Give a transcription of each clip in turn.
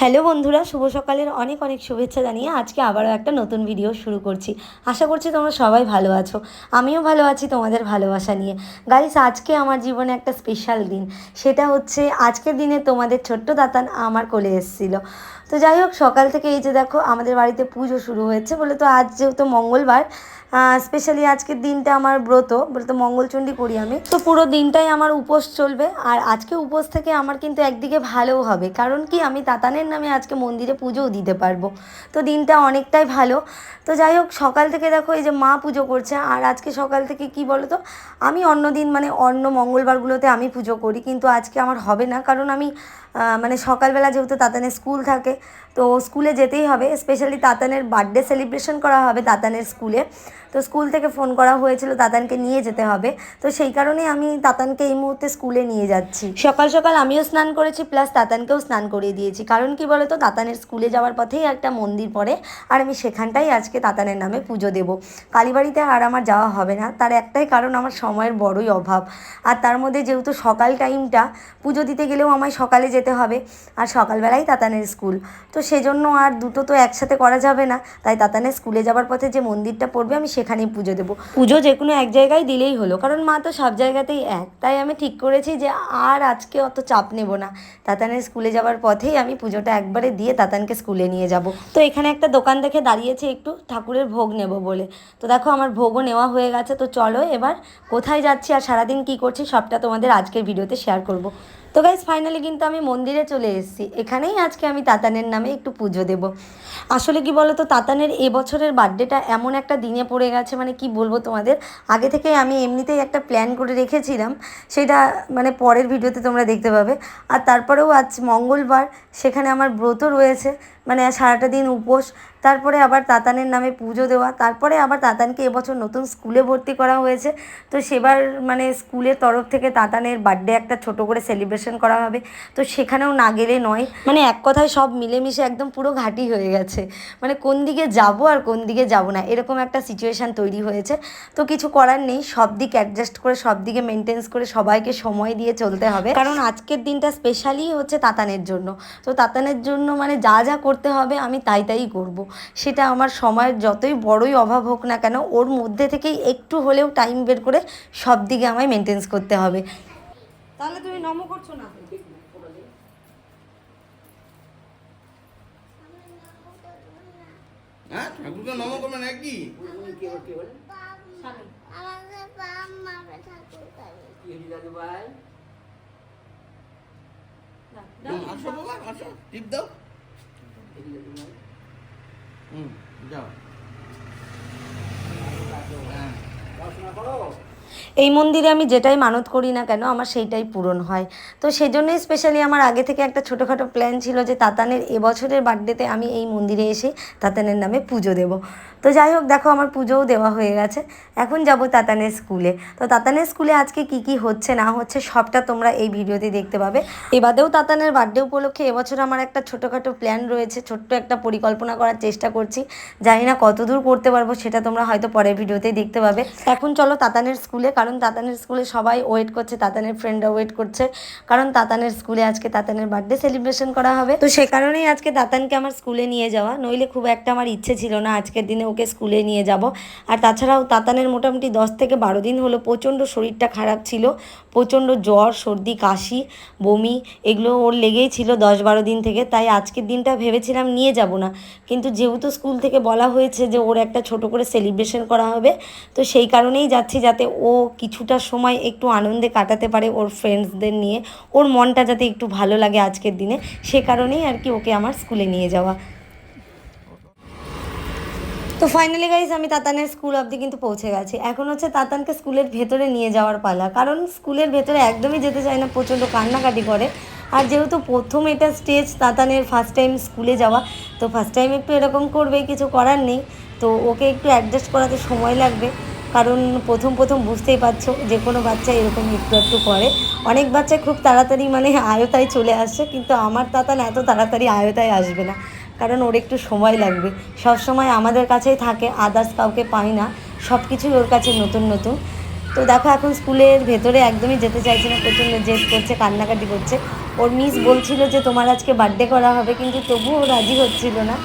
Hello বন্ধুরা, শুভ সকালের অনেক অনেক শুভেচ্ছা জানিয়ে আজকে আবারও একটা নতুন ভিডিও শুরু করছি। আশা করছি তোমরা সবাই ভালো আছো। আমিও ভালো আছি তোমাদের ভালোবাসা নিয়ে। গাইস আজকে আমার জীবনে একটা স্পেশাল দিন। সেটা হচ্ছে আজকের দিনে তোমাদের ছোট্ট দাতান আমার কোলে এসেছিল। তো যাই হোক, সকাল থেকে এই যে দেখো আমাদের বাড়িতে পুজো শুরু হয়েছে বলে তো আজ যেহেতু মঙ্গলবার স্পেশালি আজকের দিনটা আমার ব্রত বলতে মঙ্গলচণ্ডী করি আমি। তো পুরো দিনটাই আমার উপোস চলবে আর আজকে উপোস থেকে আমার কিন্তু একদিকে ভালোও হবে। কারণ কি আমি তাতানের নামে আজকে মন্দিরে পুজোও দিতে পারব। তো দিনটা অনেকটাই ভালো। তো যাই হোক, সকাল থেকে দেখো এই যে মা পুজো করছে আর আজকে সকাল থেকে কি বলো তো আমি অন্য দিন মানে অন্য মঙ্গলবারগুলোতে আমি পুজো করি। কিন্তু আজকে আমার হবে না। কারণ আমি মানে সকালবেলা যেহেতু তাতানের স্কুল থাকে তো স্কুলে যেতেই হবে স্পেশালি তাতানের বার্থডে সেলিব্রেশন করা হবে তাতানের স্কুলে। তো স্কুল থেকে ফোন করা হয়েছিল তাতানকে নিয়ে যেতে হবে। তো সেই কারণেই আমি তাতানকে এই মুহূর্তে স্কুলে নিয়ে যাচ্ছি। সকাল সকাল আমিও স্নান করেছি, প্লাস তাতানকেও স্নান করিয়ে দিয়েছি। কারণ কি বলতো তাতানের স্কুলে যাওয়ার পথেই একটা মন্দির পড়ে, আর আমি সেখানটাই আজকে তাতানের নামে পুজো দেব। কালীবাড়িতে আর আমার যাওয়া হবে না। তার একটাই কারণ, আমার সময়ের বড়ই অভাব। আর তার মধ্যে যেহেতু সকাল টাইমটা, পুজো দিতে গেলেও আমায় সকালে যেতে হবে। আর সকালবেলাই তাতানের স্কুল। তো সেজন্য আর দুটো তো একসাথে করা যাবে না। তাই তাতানের স্কুলে যাওয়ার পথে যে মন্দিরটা পড়বে, আমি সেখানেই পুজো দেবো। পুজো যে কোনো এক জায়গায় দিলেই হলো, কারণ মা তো সব জায়গাতেই এক। তাই আমি ঠিক করেছি যে আর আজকে অত চাপ নেব না। তাতানের স্কুলে যাওয়ার পথেই আমি পুজোটা একবারে দিয়ে তাতানকে স্কুলে নিয়ে যাব। তো এখানে একটা দোকান দেখে দাঁড়িয়েছে একটু, ঠাকুরের ভোগ নেব বলে। তো দেখো আমার ভোগও নেওয়া হয়ে গেছে, তো চলো এবার কোথায় যাচ্ছি আর সারাদিন কি করছি সবটা তোমাদের আজকের ভিডিওতে শেয়ার করব। তো গাইজ ফাইনালি কিন্তু আমি মন্দিরে চলে এসেছি। এখানেই আজকে আমি তাতানের নামে একটু পুজো দেব। আসলে কি বলো তো তাতানের এবছরের বার্থডেটা এমন একটা দিনে পড়ে গেছে মানে কি বলব তোমাদের? আগে থেকে আমি এমনিতেই একটা প্ল্যান করে রেখেছিলাম, সেটা মানে পরের ভিডিওতে তোমরা দেখতে পাবে। আর তারপরেও আজ মঙ্গলবার, সেখানে আমার ব্রত রয়েছে মানে সারাটা দিন উপোস তারপরে আবার তাতানের নামে পুজো দেওয়া, তারপরে আবার তাতানকে এবছর নতুন স্কুলে ভর্তি করা হয়েছে। তো সেবার মানে স্কুলের তরফ থেকে তাতানের বার্থডে একটা ছোট করে সেলিব্রেশন করা হবে। তো সেখানেও না গেলে নয়। মানে এক কথায় সব মিলেমিশে একদম পুরো ঘাঁটি হয়ে গেছে। মানে কোন দিকে যাব আর কোন দিকে যাব না, এরকম একটা সিচুয়েশান তৈরি হয়েছে। তো কিছু করার নেই, সব দিক অ্যাডজাস্ট করে, সব দিকে মেনটেন্স করে সবাইকে সময় দিয়ে চলতে হবে। কারণ আজকের দিনটা স্পেশালি হচ্ছে তাতানের জন্য। তো তাতানের জন্য মানে যা যা করতে হবে আমি তাই তাই করব। সেটা আমার সময়ের যতই বড়ই অভাব হোক না কেন ওর মধ্যে থেকেই একটু হলেও টাইম বের করে সব দিকে আমায় মেনটেন্স করতে হবে। তাহলে তুমি নম করছ না? হ্যাঁ ঠাকুরকে নম করবে আসো বাবা আসো টিপ দাও। হুম যাও হ্যাঁ এই মন্দিরে আমি যেটাই মানত করি না কেন, আমার সেইটাই পূরণ হয়। তো সেজন্যই স্পেশালি আমার আগে থেকে একটা ছোটোখাটো প্ল্যান ছিল যে তাতানের এবছরের বার্থডেতে আমি এই মন্দিরে এসে তাতানের নামে পুজো দেব। তো যাই হোক, দেখো আমার পুজোও দেওয়া হয়ে গেছে। এখন যাব তাতানের স্কুলে তো তাতানের স্কুলে আজকে কি কি হচ্ছে, না হচ্ছে, সবটা তোমরা এই ভিডিওতে দেখতে পাবে। এবারেও তাতানের বার্থডে উপলক্ষে এবছর আমার একটা ছোটোখাটো প্ল্যান রয়েছে, ছোট্ট একটা পরিকল্পনা করার চেষ্টা করছি। জানি না কতদূর করতে পারব, সেটা তোমরা হয়তো পরের ভিডিওতেই দেখতে পাবে। এখন চলো তাতানের স্কুলে কারণ তাতানের স্কুলে সবাই ওয়েট করছে, তাতানের ফ্রেন্ডরা ওয়েট করছে। কারণ তাতানের স্কুলে আজকে তাতানের বার্থডে সেলিব্রেশন করা হবে। তো সে কারণেই আজকে তাতানকে আমার স্কুলে নিয়ে যাওয়া। নইলে খুব একটা আমার ইচ্ছে ছিল না আজকের দিনে ওকে স্কুলে নিয়ে যাব। আর তাছাড়াও তাতানের মোটামুটি দশ থেকে বারো দিন হলো প্রচণ্ড শরীরটা খারাপ ছিল। প্রচণ্ড জ্বর, সর্দি, কাশি, বমি, এগুলো ওর লেগেই ছিল দশ বারো দিন থেকে। তাই আজকের দিনটা ভেবেছিলাম নিয়ে যাব না। কিন্তু যেহেতু স্কুল থেকে বলা হয়েছে যে ওর একটা ছোট করে সেলিব্রেশন করা হবে, তো সেই কারণেই যাচ্ছি যাতে ও কিছুটা সময় একটু আনন্দে কাটাতে পারে ওর ফ্রেন্ডসদের নিয়ে। ওর মনটা যাতে একটু ভালো লাগে আজকের দিনে, সে কারণেই আর কি ওকে আমার স্কুলে নিয়ে যাওয়া। তো ফাইনালি গাইজ আমি তাতানের স্কুল অবধি কিন্তু পৌঁছে গেছি। এখন হচ্ছে তাতানকে স্কুলের ভেতরে নিয়ে যাওয়ার পালা। কারণ স্কুলের ভেতরে একদমই যেতে চায় না, প্রচণ্ড কান্নাকাটি করে। আর যেহেতু প্রথম এটা স্টেজ তাতানের ফার্স্ট টাইম স্কুলে যাওয়া, তো ফার্স্ট টাইম একটু এরকম করবে, কিছু করার নেই। তো ওকে একটু অ্যাডজাস্ট করাতে সময় লাগবে। কারণ প্রথম প্রথম বুঝতেই পারছ, যে কোনো বাচ্চা এরকম একটু একটু করে। অনেক বাচ্চা খুব তাড়াতাড়ি মানে আয়তায় চলে আসছে, কিন্তু আমার তাতান এত তাড়াতাড়ি আয়তায় আসবে না। কারণ ওর একটু সময় লাগবে। সব সময় আমাদের কাছেই থাকে আদার্স কাউকে পাই না। সব কিছুই ওর কাছে নতুন নতুন। তো দেখো এখন স্কুলের ভেতরে একদমই যেতে চাইছে না, প্রচণ্ড জেদ করছে, কান্নাকাটি করছে। ওর মিস বলছিল যে, তোমার আজকে বার্থডে করা হবে। কিন্তু তবুও রাজি হচ্ছিল না।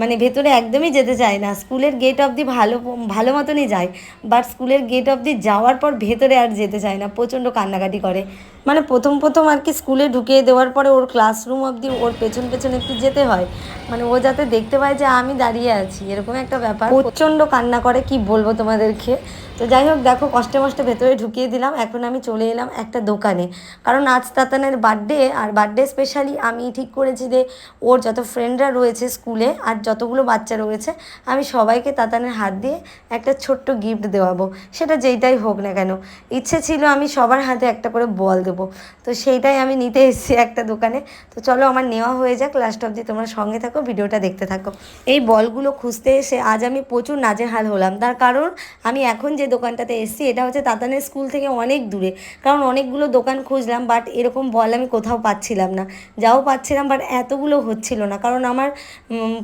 মানে ভেতরে একদমই যেতে চায় না। স্কুলের গেট অবধি ভালো ভালো মতনই যায় বাট স্কুলের গেট অবধি যাওয়ার পর ভেতরে আর যেতে চায় না, প্রচণ্ড কান্নাকাটি করে। মানে প্রথম প্রথম আর কি স্কুলে ঢুকিয়ে দেওয়ার পরে ওর ক্লাসরুম অবধি ওর পেছন পেছন একটু যেতে হয়। মানে ও যাতে দেখতে পায় যে আমি দাঁড়িয়ে আছি, এরকম একটা ব্যাপার। প্রচণ্ড কান্না করে, কি বলব তোমাদেরকে? তো যাই হোক, দেখো, কষ্টে মষ্টে ভেতরে ঢুকিয়ে দিলাম। এখন আমি চলে এলাম একটা দোকানে। কারণ আজ তাতানের বার্থডে আর বার্থডে স্পেশালি আমি ঠিক করেছি যে ওর যত ফ্রেন্ডরা রয়েছে স্কুলে আর যতগুলো বাচ্চা রয়েছে, আমি সবাইকে তাতানের হাত দিয়ে একটা ছোট্ট গিফট দেওয়াবো। সেটা যেইটাই হোক না কেন। ইচ্ছে ছিল আমি সবার হাতে একটা করে বল দেবো। তো সেইটাই আমি নিতে এসেছি একটা দোকানে। তো চলো আমার নেওয়া হয়ে যাক। লাস্ট অবধি তোমরা সঙ্গে থাকো, ভিডিওটা দেখতে থাকো। এই বলগুলো খুঁজতে এসে আজ আমি প্রচুর নাজেহাল হলাম। তার কারণ আমি এখন যে দোকানটাতে এসেছি, এটা হচ্ছে তাতানের স্কুল থেকে অনেক দূরে। কারণ অনেকগুলো দোকান খুঁজলাম বাট এরকম বল আমি কোথাও পাচ্ছিলাম না। যাও পাচ্ছিলাম বাট এতগুলো হচ্ছিল না। কারণ আমার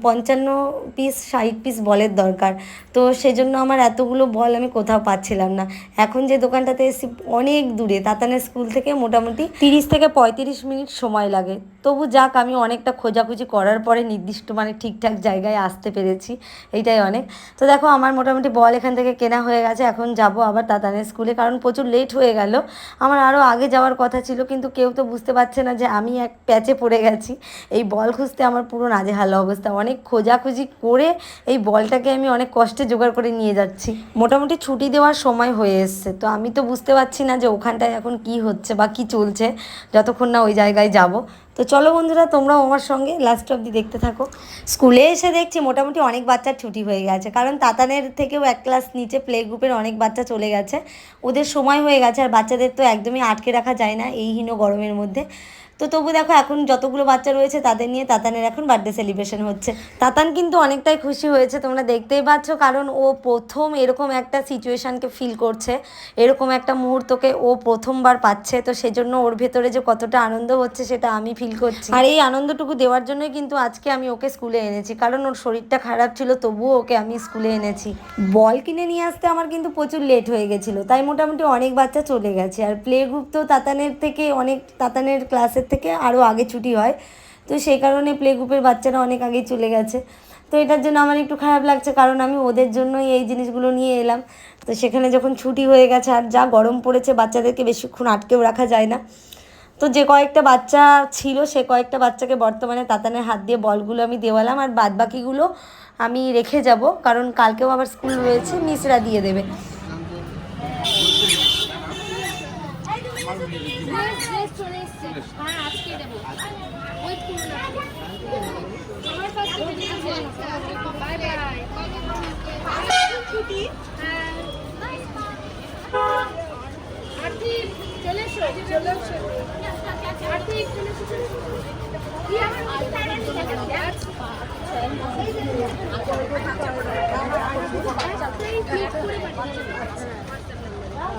পঞ্চান্ন পিস ষাট পিস বলের দরকার। তো সেজন্য আমার এতগুলো বল আমি কোথাও পাচ্ছিলাম না। এখন যে দোকানটাতে এসেছি, অনেক দূরে, তাতানের স্কুল থেকে মোটামুটি তিরিশ থেকে পঁয়ত্রিশ মিনিট সময় লাগে। তবু যাক, আমি অনেকটা খোঁজাখুঁজি করার পরে নির্দিষ্ট মানে ঠিকঠাক জায়গায় আসতে পেরেছি, এইটাই অনেক। তো দেখো, আমার মোটামুটি বল এখান থেকে কেনা হয়ে গেছে, এখন যাব আবার তাতানের স্কুলে, কারণ প্রচুর লেট হয়ে গেল। আমার আরও আগে যাওয়ার কথা ছিল, কিন্তু কেউ তো বুঝতে পারছে না যে আমি এক প্যাচে পড়ে গেছি। এই বল খুঁজতে আমার পুরো নাজেহাল অবস্থা। অনেক খোঁজাখুঁজি করে এই বলটাকে আমি অনেক কষ্টে জোগাড় করে নিয়ে যাচ্ছি। মোটামুটি ছুটি দেওয়ার সময় হয়ে এসছে। তো আমি তো বুঝতে পারছি না যে ওখানটায় এখন কি হচ্ছে বা কি চলছে, যতক্ষণ না ওই জায়গায় যাব। তো চলো বন্ধুরা, তোমরাও আমার সঙ্গে লাস্ট অবধি দেখতে থাকো। স্কুলে এসে দেখছি মোটামুটি অনেক বাচ্চার ছুটি হয়ে গেছে, কারণ তাতানের থেকেও এক ক্লাস নিচে প্লে গ্রুপের অনেক বাচ্চা চলে গেছে। ওদের সময় হয়ে গেছে, আর বাচ্চাদের তো একদমই আটকে রাখা যায় না এই হীন গরমের মধ্যে। তো তবু দেখো, এখন যতগুলো বাচ্চা রয়েছে তাদের নিয়ে তাতানের এখন বার্থডে সেলিব্রেশন হচ্ছে। তাতান কিন্তু অনেকটাই খুশি হয়েছে, তোমরা দেখতেই পাচ্ছ, কারণ ও প্রথম এরকম একটা সিচুয়েশানকে ফিল করছে, এরকম একটা মুহূর্তকে ও প্রথমবার পাচ্ছে, তো সেজন্য ওর ভেতরে যে কতটা আনন্দ হচ্ছে সেটা আমি ফিল করছি। আর এই আনন্দটুকু দেওয়ার জন্যই কিন্তু আজকে আমি ওকে স্কুলে এনেছি, কারণ ওর শরীরটা খারাপ ছিল, তবুও ওকে আমি স্কুলে এনেছি। বল কিনে নিয়ে আসতে আমার কিন্তু প্রচুর লেট হয়ে গেছিল, তাই মোটামুটি অনেক বাচ্চা চলে গেছে, আর প্লে গ্রুপ তো তাতানের থেকে অনেক, তাতানের ক্লাসের থেকে আরও আগে ছুটি হয়। তো সেই কারণে প্লে গ্রুপের বাচ্চারা অনেক আগেই চলে গেছে। তো এটার জন্য আমার একটু খারাপ লাগছে কারণ আমি ওদের জন্যই এই জিনিসগুলো নিয়ে এলাম। তো সেখানে যখন ছুটি হয়ে গেছে আর যা গরম পড়েছে, বাচ্চাদেরকে বেশিক্ষণ আটকেও রাখা যায় না। তো যে কয়েকটা বাচ্চা ছিল, সে কয়েকটা বাচ্চাকে বর্তমানে তাতানের হাত দিয়ে বলগুলো আমি দেওয়ালাম আর বাদ বাকিগুলো আমি রেখে যাব। কারণ কালকেও আবার স্কুল রয়েছে, মিসরা দিয়ে দেবে চলে এসছে হ্যাঁ আজকে দেবো ওয়েট করুন আমার কাছে বাই বাই ছুটি হ্যাঁ আর্থিক চলে এসো চলে এসো। আর্থিক চলে এসো। চলে এসো। কি আমার সিদ্ধার্থ চলে এসো স্মিতা চলে এসো আচ্ছা এমন দাও অরিত্রিকা পেল অরিত্রিকা পেল না না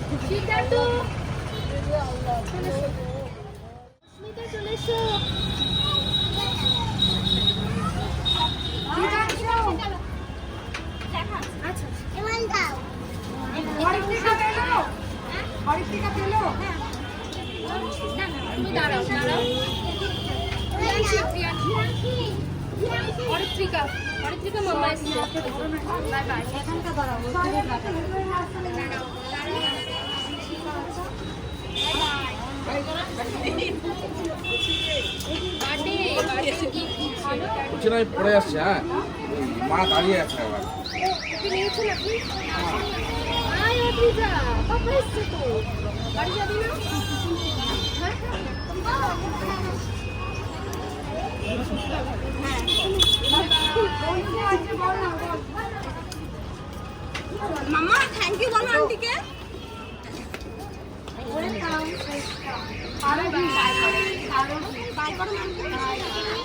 একটু দাঁড়াও দাঁড়াও অরিত্রিকা অরিত্রিকা মামা এসছে বাই বাই এখানটা দাঁড়াও কি বলছি না পড়ে আসছে হ্যাঁ? মা দাঁড়িয়ে আছে আবার মামা থ্যাংক ইউ বলো আন্টিকে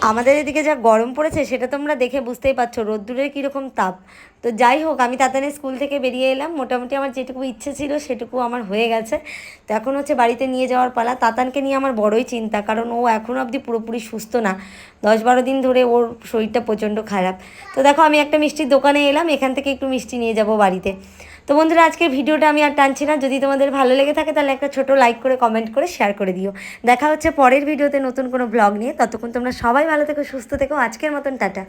আমাদের এদিকে যা গরম পড়েছে, সেটা তোমরা দেখে বুঝতেই পারছ, রোদ্দুরের কীরকম তাপ। তো যাই হোক, আমি তাতানের স্কুল থেকে বেরিয়ে এলাম। মোটামুটি আমার যেটুকু ইচ্ছে ছিল, সেটুকু আমার হয়ে গেছে। তো এখন হচ্ছে বাড়িতে নিয়ে যাওয়ার পালা। তাতানকে নিয়ে আমার বড়ই চিন্তা, কারণ ও এখনও অবধি পুরোপুরি সুস্থ না। দশ বারো দিন ধরে ওর শরীরটা প্রচণ্ড খারাপ। তো দেখো, আমি একটা মিষ্টির দোকানে এলাম। এখান থেকে একটু মিষ্টি নিয়ে যাব বাড়িতে। তো বন্ধুরা, আজকের ভিডিওটা আমি আর টানছি না। যদি তোমাদের ভালো লেগে থাকে, তাহলে একটা ছোট লাইক করে কমেন্ট করে শেয়ার করে দিও। দেখা হচ্ছে পরের ভিডিওতে নতুন কোনো ব্লগ নিয়ে। ততক্ষণ তোমরা সবাই ভালো থেকো, সুস্থ থেকো। আজকের মতন, টাটা।